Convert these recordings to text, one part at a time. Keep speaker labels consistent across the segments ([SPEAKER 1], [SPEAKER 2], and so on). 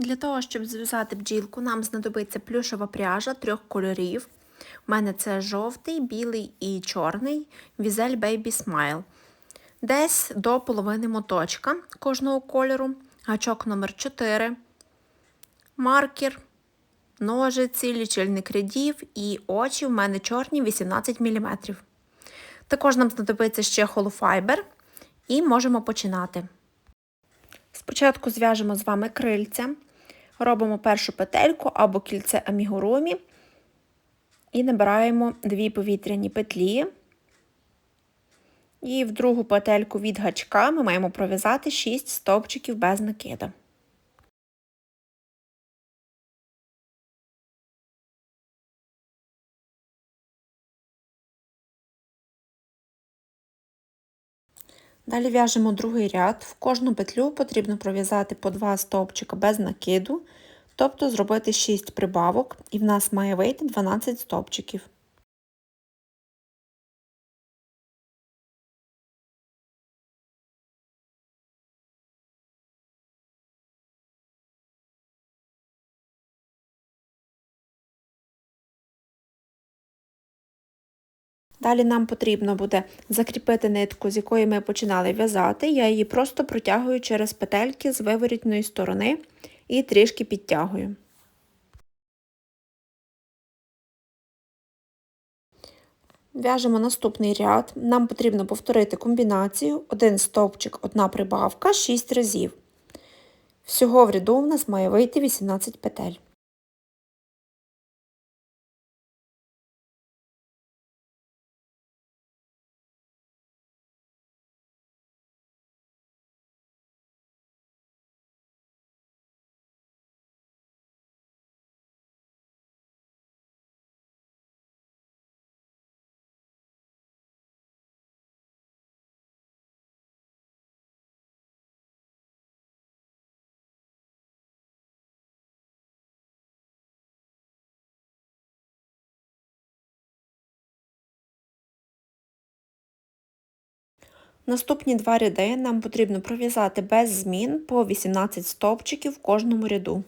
[SPEAKER 1] Для того, щоб зв'язати бджілку, нам знадобиться плюшева пряжа трьох кольорів. У мене це жовтий, білий і чорний Візель Baby Smile. Десь до половини моточка кожного кольору, гачок номер 4 маркер, ножиці, лічильник рядів і очі в мене чорні 18 мм. Також нам знадобиться ще холофайбер і можемо починати. Спочатку зв'яжемо з вами крильця, робимо першу петельку або кільце амігурумі і набираємо дві повітряні петлі. І в другу петельку від гачка ми маємо пров'язати 6 стовпчиків без накида. Далі в'яжемо другий ряд. В кожну петлю потрібно пров'язати по 2 стовпчика без накиду, тобто зробити 6 прибавок, і в нас має вийти 12 стовпчиків. Далі нам потрібно буде закріпити нитку, з якої ми починали в'язати. Я її просто протягую через петельки з виворітної сторони і трішки підтягую. В'яжемо наступний ряд. Нам потрібно повторити комбінацію: один стовпчик, одна прибавка, 6 разів. Всього в ряду у нас має вийти 18 петель. Наступні два ряди нам потрібно пров'язати без змін по 18 стовпчиків в кожному ряду.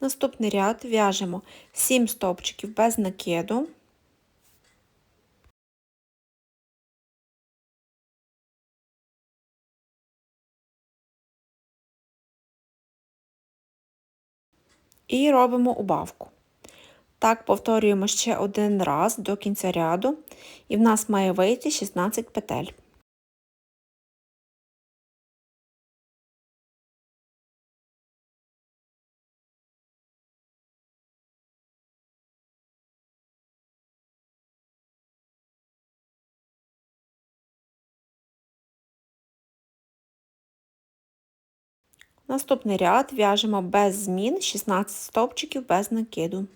[SPEAKER 1] Наступний ряд в'яжемо 7 стовпчиків без накиду. І робимо убавку. Так, повторюємо ще один раз до кінця ряду, і в нас має вийти 16 петель. Наступний ряд в'яжемо без змін 16 стовпчиків без накиду.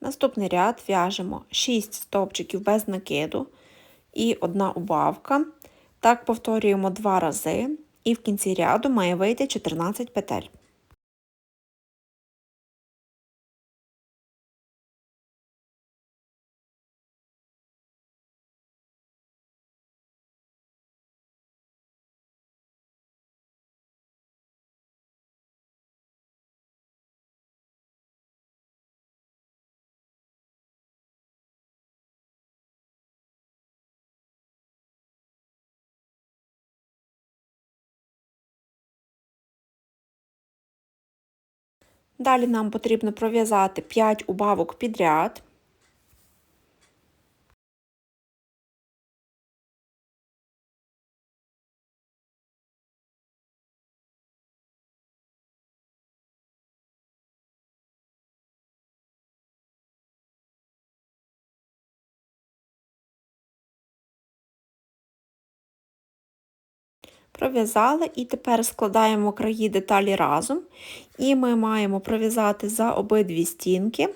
[SPEAKER 1] Наступний ряд в'яжемо 6 стовпчиків без накиду і одна убавка. Так повторюємо 2 рази, і в кінці ряду має вийти 14 петель. Далі нам потрібно пров'язати 5 убавок підряд. Пров'язали і тепер складаємо краї деталі разом. І ми маємо пров'язати за обидві стінки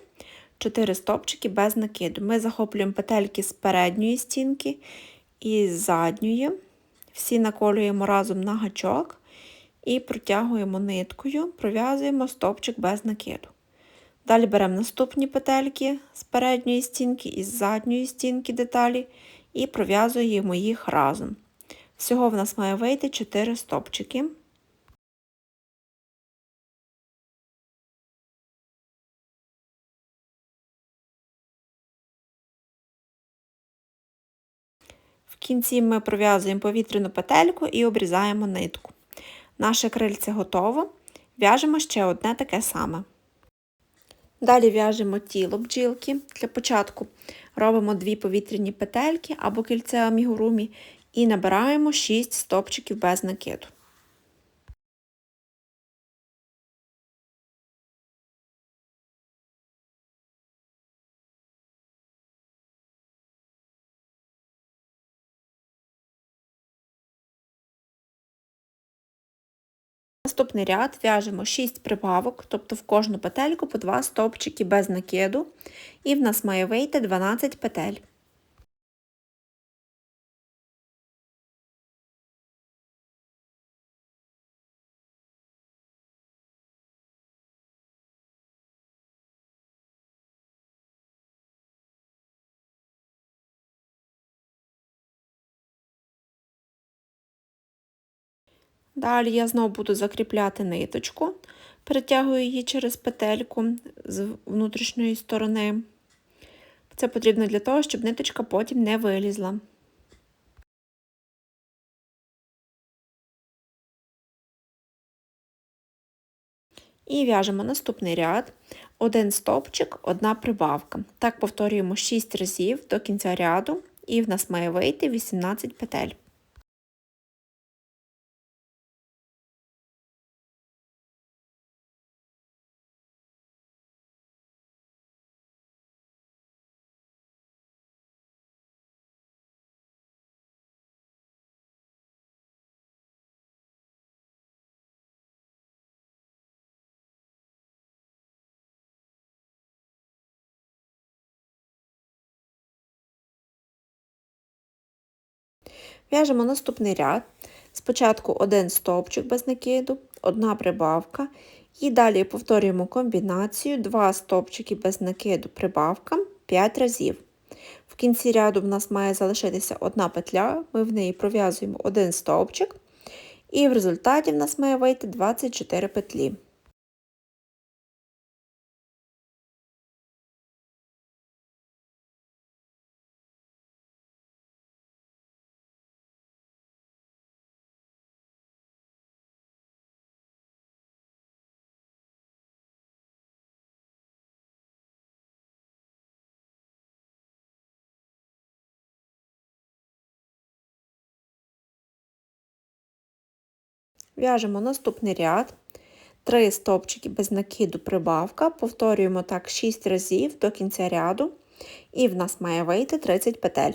[SPEAKER 1] 4 стопчики без накиду. Ми захоплюємо петельки з передньої стінки і з задньої. Всі наколюємо разом на гачок і протягуємо ниткою, пров'язуємо стопчик без накиду. Далі беремо наступні петельки з передньої стінки і з задньої стінки деталі і пров'язуємо їх разом. Всього в нас має вийти 4 стопчики. В кінці ми пров'язуємо повітряну петельку і обрізаємо нитку. Наше крильце готово. В'яжемо ще одне таке саме. Далі в'яжемо тіло бджілки. Для початку робимо дві повітряні петельки або кільце амігурумі і набираємо 6 стопчиків без накиду. Наступний ряд в'яжемо 6 прибавок, тобто в кожну петельку по 2 стовпчики без накиду, і в нас має вийти 12 петель. Далі я знову буду закріпляти ниточку, перетягую її через петельку з внутрішньої сторони. Це потрібно для того, щоб ниточка потім не вилізла. І в'яжемо наступний ряд, один стовпчик, одна прибавка. Так повторюємо 6 разів до кінця ряду, і в нас має вийти 18 петель. В'яжемо наступний ряд. Спочатку один стовпчик без накиду, одна прибавка. І далі повторюємо комбінацію, два стовпчики без накиду, прибавка 5 разів. В кінці ряду в нас має залишитися одна петля, ми в неї пров'язуємо один стовпчик, і в результаті в нас має вийти 24 петлі. В'яжемо наступний ряд, 3 стовпчики без накиду прибавка, повторюємо так 6 разів до кінця ряду, і в нас має вийти 30 петель.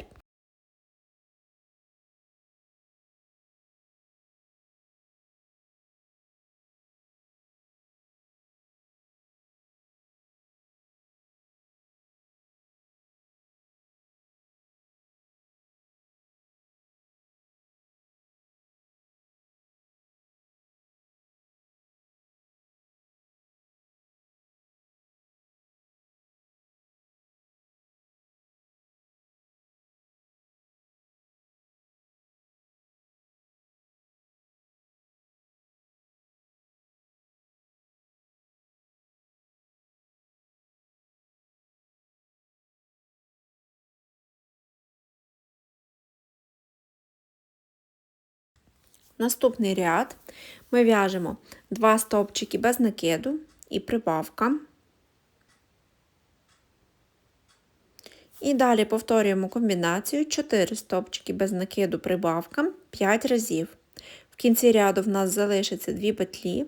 [SPEAKER 1] Наступний ряд ми в'яжемо 2 стовпчики без накиду і прибавка. І далі повторюємо комбінацію 4 стовпчики без накиду прибавка 5 разів. В кінці ряду в нас залишиться 2 петлі,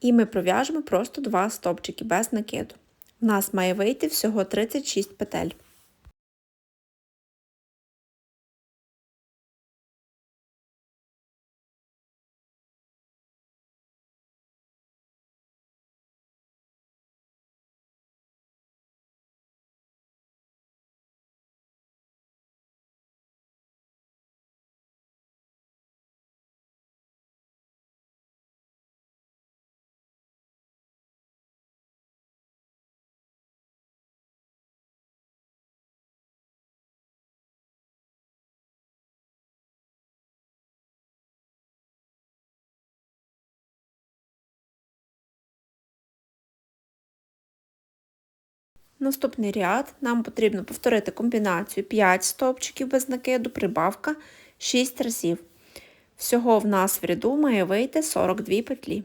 [SPEAKER 1] і ми пров'яжемо просто 2 стовпчики без накиду. У нас має вийти всього 36 петель. Наступний ряд нам потрібно повторити комбінацію 5 стовпчиків без накиду, прибавка 6 разів. Всього в нас в ряду має вийти 42 петлі.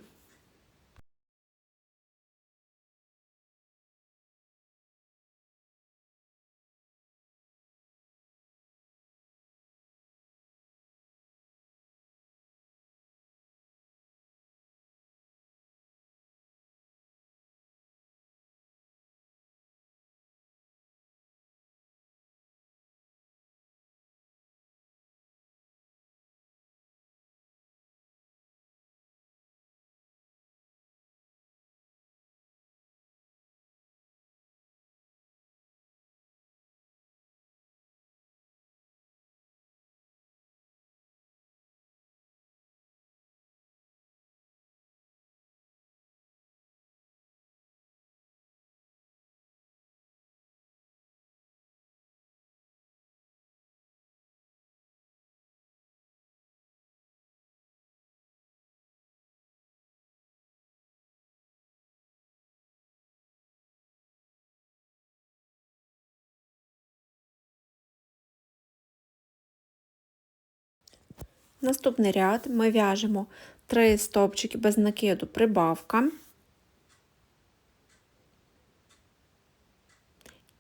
[SPEAKER 1] Наступний ряд ми в'яжемо 3 стовпчики без накиду прибавка.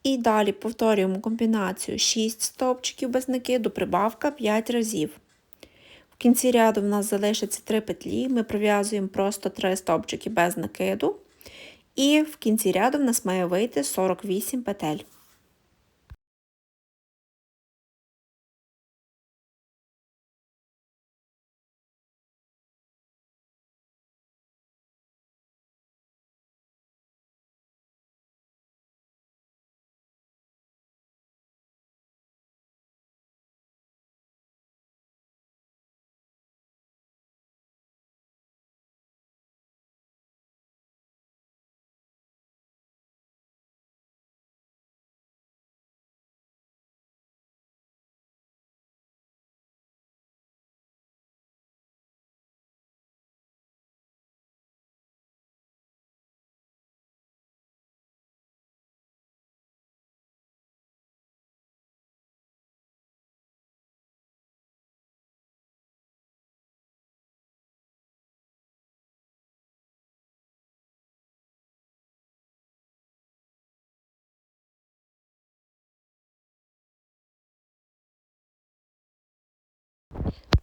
[SPEAKER 1] І далі повторюємо комбінацію 6 стовпчиків без накиду, прибавка 5 разів. В кінці ряду в нас залишиться 3 петлі, ми пров'язуємо просто 3 стовпчики без накиду. І в кінці ряду в нас має вийти 48 петель.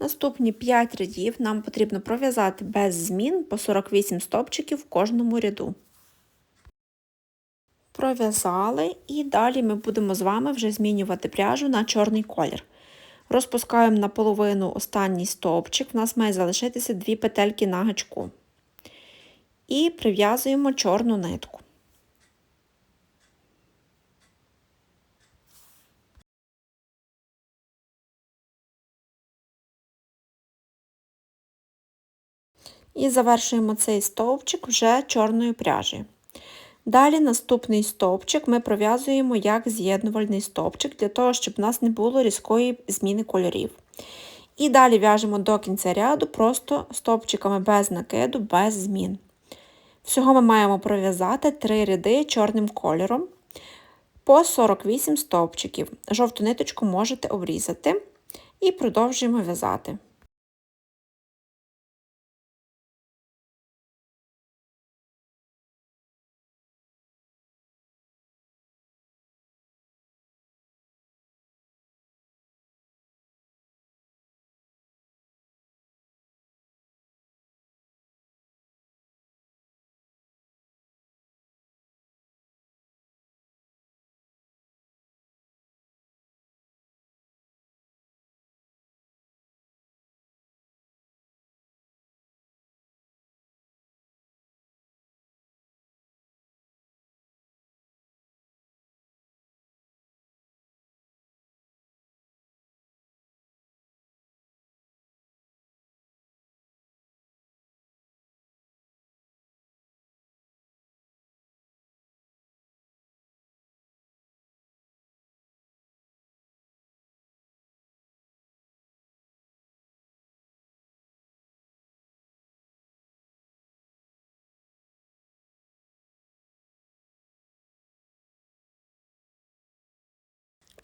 [SPEAKER 1] Наступні 5 рядів нам потрібно пров'язати без змін по 48 стопчиків в кожному ряду. Пров'язали і далі ми будемо з вами вже змінювати пряжу на чорний колір. Розпускаємо наполовину останній стовпчик, у нас має залишитися 2 петельки на гачку. І прив'язуємо чорну нитку. І завершуємо цей стовпчик вже чорною пряжею. Далі наступний стовпчик ми пров'язуємо як з'єднувальний стовпчик, для того, щоб у нас не було різкої зміни кольорів. І далі в'яжемо до кінця ряду просто стовпчиками без накиду, без змін. Всього ми маємо пров'язати 3 ряди чорним кольором по 48 стовпчиків. Жовту ниточку можете обрізати і продовжуємо в'язати.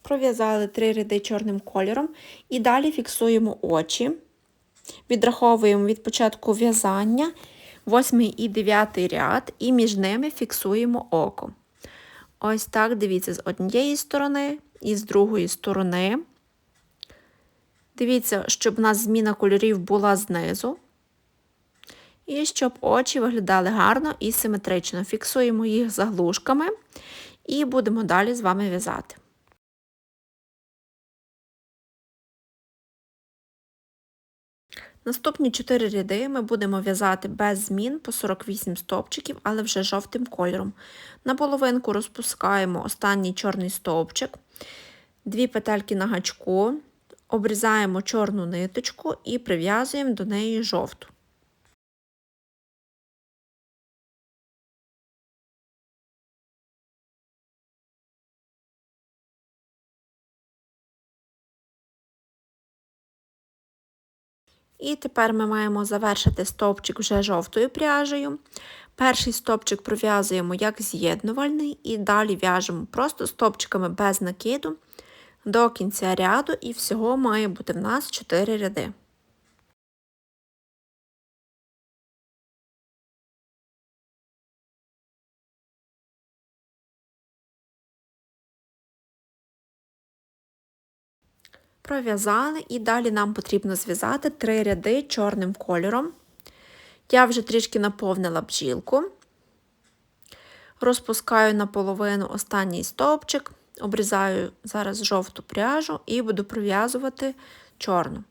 [SPEAKER 1] Пров'язали три ряди чорним кольором і далі фіксуємо очі. Відраховуємо від початку в'язання 8 і 9 ряд, і між ними фіксуємо око. Ось так, дивіться, з однієї сторони і з другої сторони. Дивіться, щоб у нас зміна кольорів була знизу. І щоб очі виглядали гарно і симетрично. Фіксуємо їх заглушками і будемо далі з вами в'язати. Наступні 4 ряди ми будемо в'язати без змін по 48 стовпчиків, але вже жовтим кольором. На половинку розпускаємо останній чорний стовпчик, дві петельки на гачку, обрізаємо чорну ниточку і прив'язуємо до неї жовту. І тепер ми маємо завершити стовпчик вже жовтою пряжею. Перший стовпчик пров'язуємо як з'єднувальний, і далі в'яжемо просто стовпчиками без накиду до кінця ряду, і всього має бути в нас 4 ряди. Пров'язали і далі нам потрібно зв'язати три ряди чорним кольором. Я вже трішки наповнила бджілку, розпускаю наполовину останній стовпчик, обрізаю зараз жовту пряжу і буду пров'язувати чорну.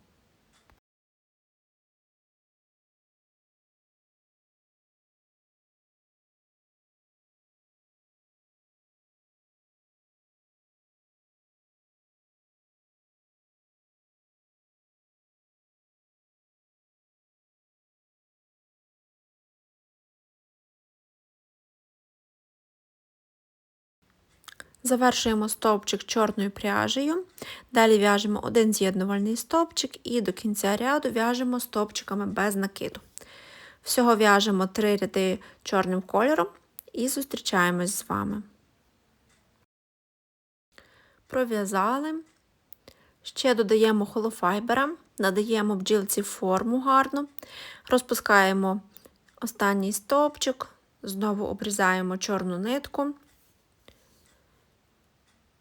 [SPEAKER 1] Завершуємо стовпчик чорною пряжею, далі в'яжемо один з'єднувальний стовпчик і до кінця ряду в'яжемо стовпчиками без накиду. Всього в'яжемо три ряди чорним кольором і зустрічаємось з вами. Пров'язали. Ще додаємо холофайбера, надаємо бджілці форму гарну, розпускаємо останній стовпчик, знову обрізаємо чорну нитку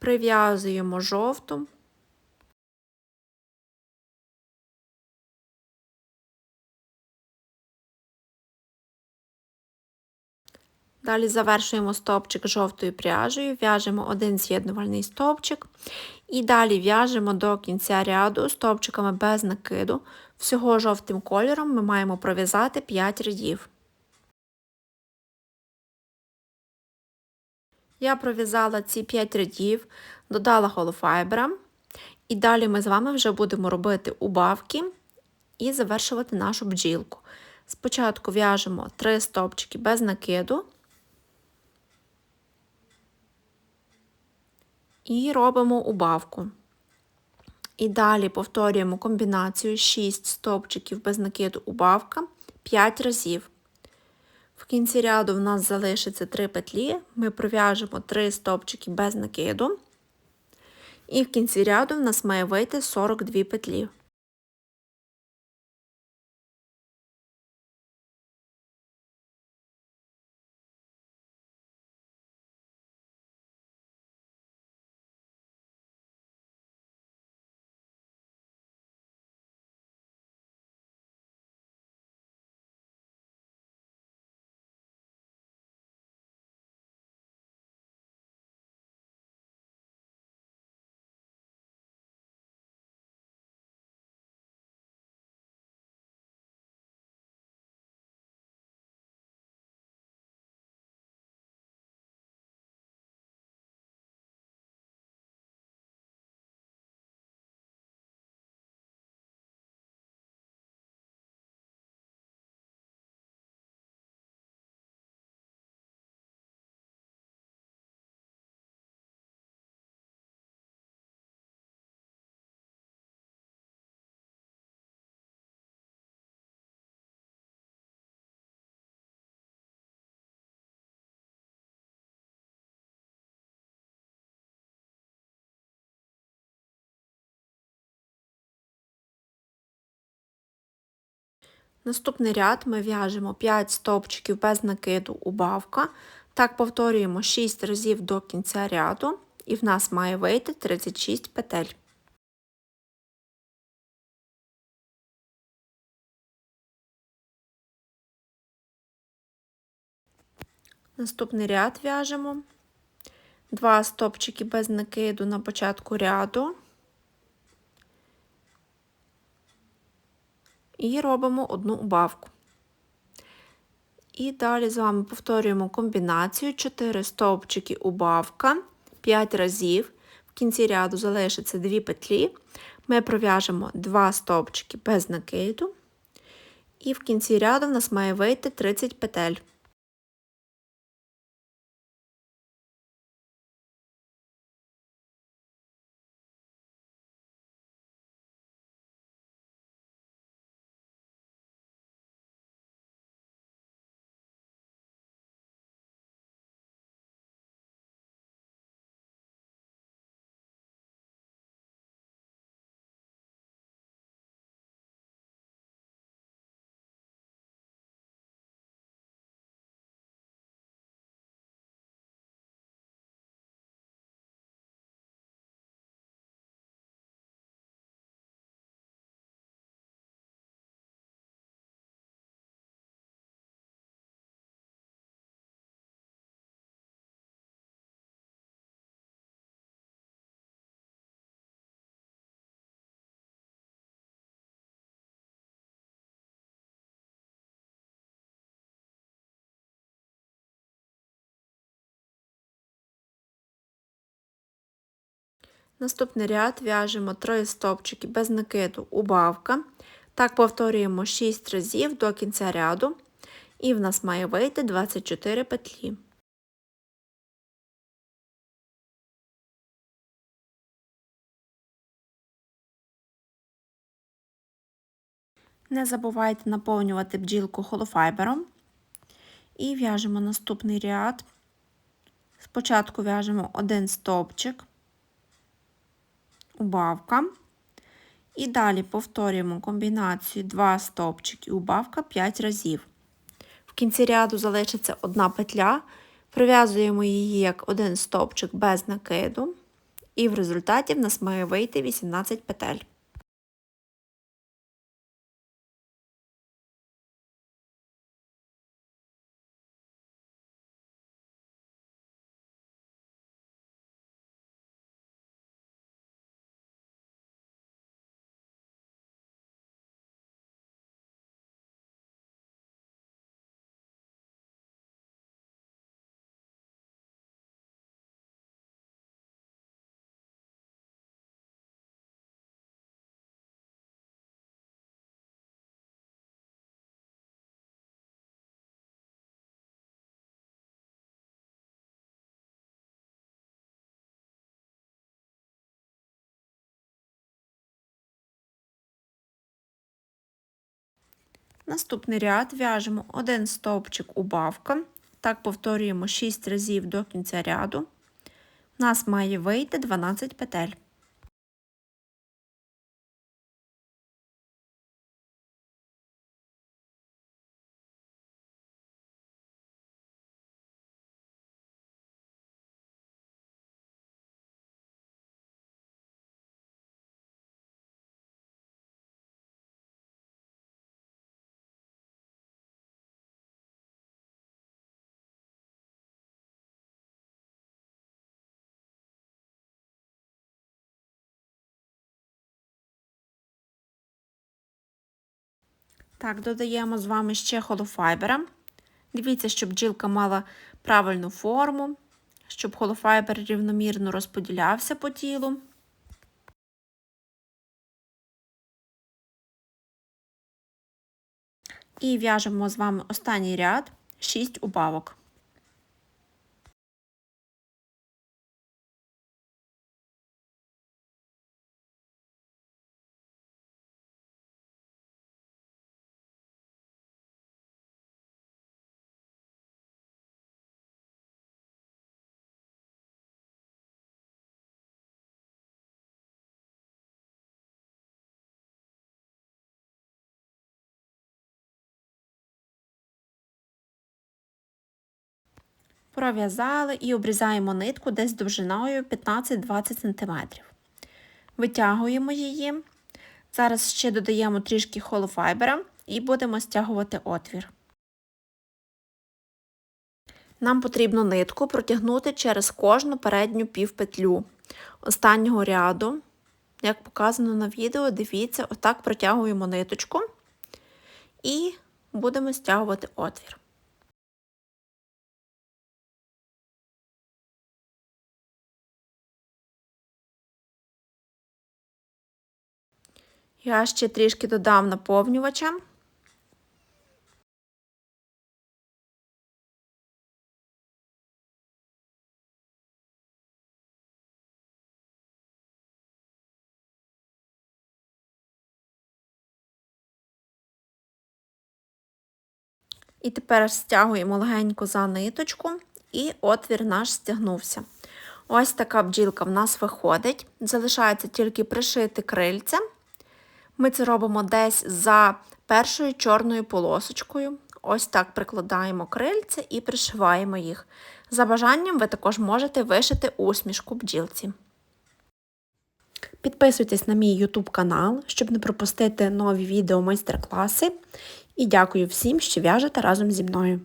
[SPEAKER 1] прив'язуємо жовту. Далі завершуємо стовпчик жовтою пряжею, в'яжемо один з'єднувальний стовпчик і далі в'яжемо до кінця ряду стовпчиками без накиду. Всього жовтим кольором ми маємо пров'язати 5 рядів. Я пров'язала ці 5 рядів, додала холофайбера, і далі ми з вами вже будемо робити убавки і завершувати нашу бджілку. Спочатку в'яжемо 3 стовпчики без накиду і робимо убавку. І далі повторюємо комбінацію 6 стовпчиків без накиду убавка 5 разів. В кінці ряду в нас залишиться 3 петлі, ми пров'яжемо 3 стовпчики без накиду, і в кінці ряду в нас має вийти 42 петлі. Наступний ряд ми в'яжемо 5 стовпчиків без накиду убавка. Так повторюємо 6 разів до кінця ряду, і в нас має вийти 36 петель. Наступний ряд в'яжемо 2 стопчики без накиду на початку ряду. І робимо одну убавку. І далі з вами повторюємо комбінацію 4 стовпчики убавка 5 разів. В кінці ряду залишиться 2 петлі. Ми пров'яжемо 2 стовпчики без накиду. І в кінці ряду в нас має вийти 30 петель. Наступний ряд в'яжемо 3 стовпчики без накиду убавка. Так повторюємо 6 разів до кінця ряду, і в нас має вийти 24 петлі. Не забувайте наповнювати бджілку холофайбером. І в'яжемо наступний ряд. Спочатку в'яжемо один стовпчик убавка. І далі повторюємо комбінацію 2 стовпчики убавка 5 разів. В кінці ряду залишиться одна петля, прив'язуємо її як один стовпчик без накиду, і в результаті в нас має вийти 18 петель. Наступний ряд в'яжемо один стовпчик убавка. Так повторюємо 6 разів до кінця ряду. У нас має вийти 12 петель. Так, додаємо з вами ще холофайбера. Дивіться, щоб бджілка мала правильну форму, щоб холофайбер рівномірно розподілявся по тілу. І в'яжемо з вами останній ряд 6 убавок. Пров'язали і обрізаємо нитку десь довжиною 15-20 см. Витягуємо її. Зараз ще додаємо трішки холофайбера і будемо стягувати отвір. Нам потрібно нитку протягнути через кожну передню півпетлю останнього ряду. Як показано на відео, дивіться, отак протягуємо ниточку і будемо стягувати отвір. Я ще трішки додам наповнювача. І тепер стягуємо легенько за ниточку, і отвір наш стягнувся. Ось така бджілка в нас виходить. Залишається тільки пришити крильця. Ми це робимо десь за першою чорною полосочкою. Ось так прикладаємо крильця і пришиваємо їх. За бажанням ви також можете вишити усмішку бджілці. Підписуйтесь на мій YouTube канал, щоб не пропустити нові відео майстер-класи. І дякую всім, що в'яжете разом зі мною.